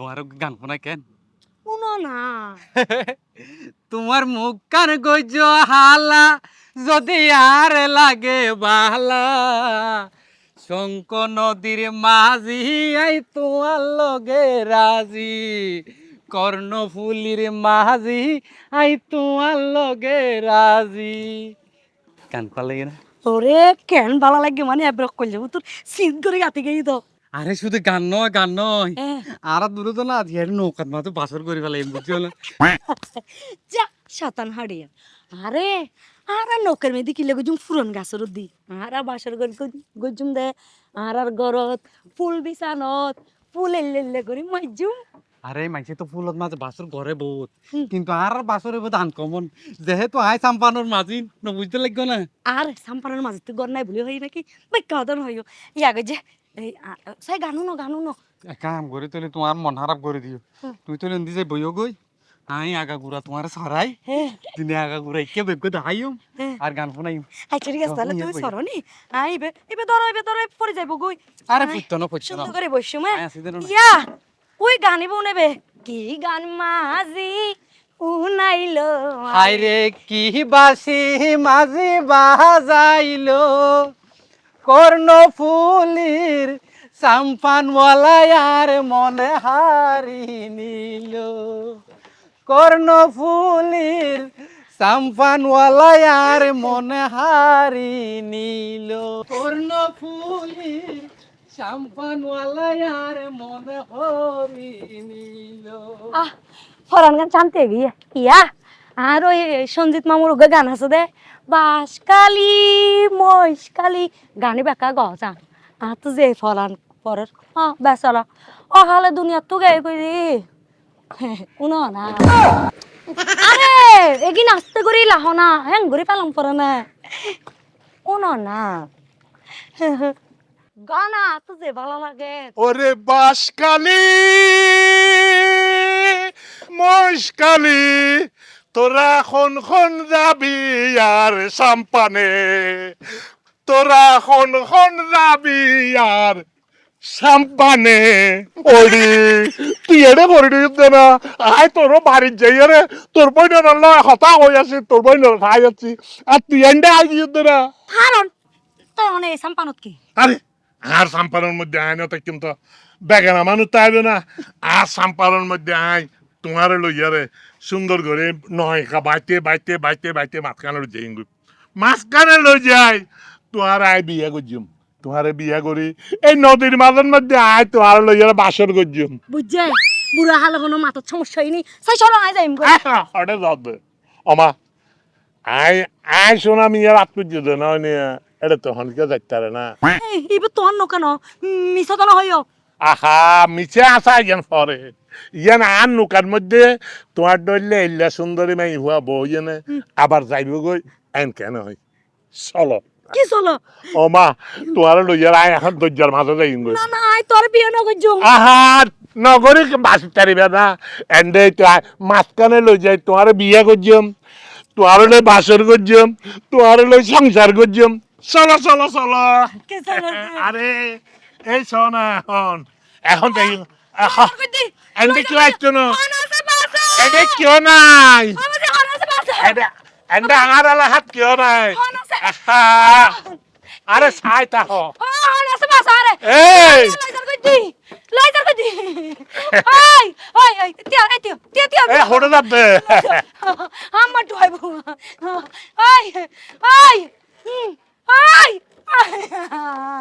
তোমার গান শোনাই কেন? শুনো না। তোমার মুখ কান গজ হালা যদি আর লাগে বালা। শঙ্ক নদীর মাঝি আই তোমার লগে রাজি। কর্ণফুলির মাঝি আই তোমার লগে রাজি। কান পালে না? ওরে কেন ভালো লাগে মানে এবার করলে? তোর সিট করে গাতে গেই তো। আরে শুধু গান নয় গান নয়। আর দূরে তো না আজকে নৌকাত মাত্র বাসর করে ফেলে বুঝছ না? যা শতান হাড়িয়া। আরে আর নৌকের মেয়েদি কিলে গজুম ফুরন গাছের দি আর বাসর করে গজুম দে? আর আর গরত ফুল বিছানত ফুল এল্লে করে মাইজুম আরে মাইসে তো ফুলত মাঝে বাসর ঘরে বহুত। কিন্তু আর বাসরে বহুত আনকমন। যেহেতু আই চাম্পানোর মাঝি ন বুঝতে লাগবে না? আর সাম্পানের মাঝে তো গর নাই বলি হয় নাকি? বাই কাদন হইও ইয়াগে যে এই আ- সাই গানু ন গানু ন। কাম করে তুলে তোমার মন খারাপ করে দিও। তুই তো লেন্দি যে বইও গই আই আগা গুড়া তোমার সরাই হ্যাঁ দিনে আগা গুড়া ইকে বেগ হ্যাঁ আর গান শোনাইম আচ্ছা ঠিক আছে তাহলে তুমি সরনি আই বে এবে ধরো এবে ধরো পরে যাইব গই আরে আয়, পুত্তন পুত্তন সুন্দর করে বসছো মা না। ইয়া ওই গানিব নেবে। কি গান মাঝি উনাইলো হাই রে কি বাসি মাঝি বাজাইলো। কর্ণ ফুলির চাম্পানওয়ালায়ার মনে হারি নিল। কর্ণ ফুলির চাম্পানওয়ালায়ার মনে হারি নিল। কর্ণ ফুলির চাম্পানওয়ালায়ার মনে হরি নিল। আহ, ফরান গান জানতে গিয়ে। ইয়া আর ওই সঞ্জিত মামুর ওগে গান আছে দে বাসকালি মহিষকালি গানি বেকা গজা আর তো যে ফরান পরের হ বেসালা ও হালে দুনিয়া তো গে কই দি উনো না। আরে, এগিন আস্তে করে লাহ না হ্যাং ঘুরে পেলাম পরে না উনো না। গানা তো যে ভালো লাগে। ওরে বাসকালি মশকালি তোরা খন খন যাবি আর সাম্পানে। তোরা খন খন যাবি আর সাম্পানে। ওরি তুই এড়ে করে দিতে না আয় তোর বাড়ির যাই রে তোর বইনের লয় হতা হয়ে আছি তোর বইনের খাই আছি। আর তুই এন্ডে আই দিতে না কারণ তো অনেক সাম্পানত কি? আরে আর সাম্পানের মধ্যে আয় না তো। কিন্তু বেগানা মানুষ তো আইবে না। আর সাম্পানের মধ্যে আয়। তোমার লইয়ারে সুন্দর করে নয় খা বাইতে বাইতে বাইতে বাইতে মাঝখানে যাই মাঝখানে লই যাই তোমার আয় বিয়ে করছিম তোমারে বিয়া করি এই নদীর মাঝের মধ্যে আয় তোমার লইয়ারে বাসর করছিম বুঝছে? বুড়া হালে কোনো মাথার সমস্যা হয়নি সাই চলো আয় যাইম হঠাৎ যাবে অমা আয় আয় শোনা মিয়ার আত্মীয় না? এটা তো হনকে যাইতারে না? এবার তোর নো? কেন মিছা তো না হইও আহা মিছে আসা ইয়ান পরে ইয়ান আর নৌকার মধ্যে? তোমার ডরলে এল্লা সুন্দরী মাই হুয়া বউ ইয়ানে আবার যাইব গই এন কেন হয়? চলো। কি চলো? ও মা তোমার লইয়ার আয় এখন দরজার মাঝে যাই গই না না আয় তোর বিয়ে নগর আহা নগরী বাসি তারিবে না এন্ডে তো মাঝখানে লই যাই তোমার বিয়ে করছিম তোমার লই বাসর করছিম তোমার লই সংসার করছিম চলো চলো চলো। আরে এই শোন এখন এখন দেখি এন্ডে কি আসছো না। এন্ডে কিয় নাই। এন্ডে আঙার আলা হাত কিয় নাই। আরে চাই তাহ। এই। এই হরে যাবে আমার ডুয়াইব আই আই আই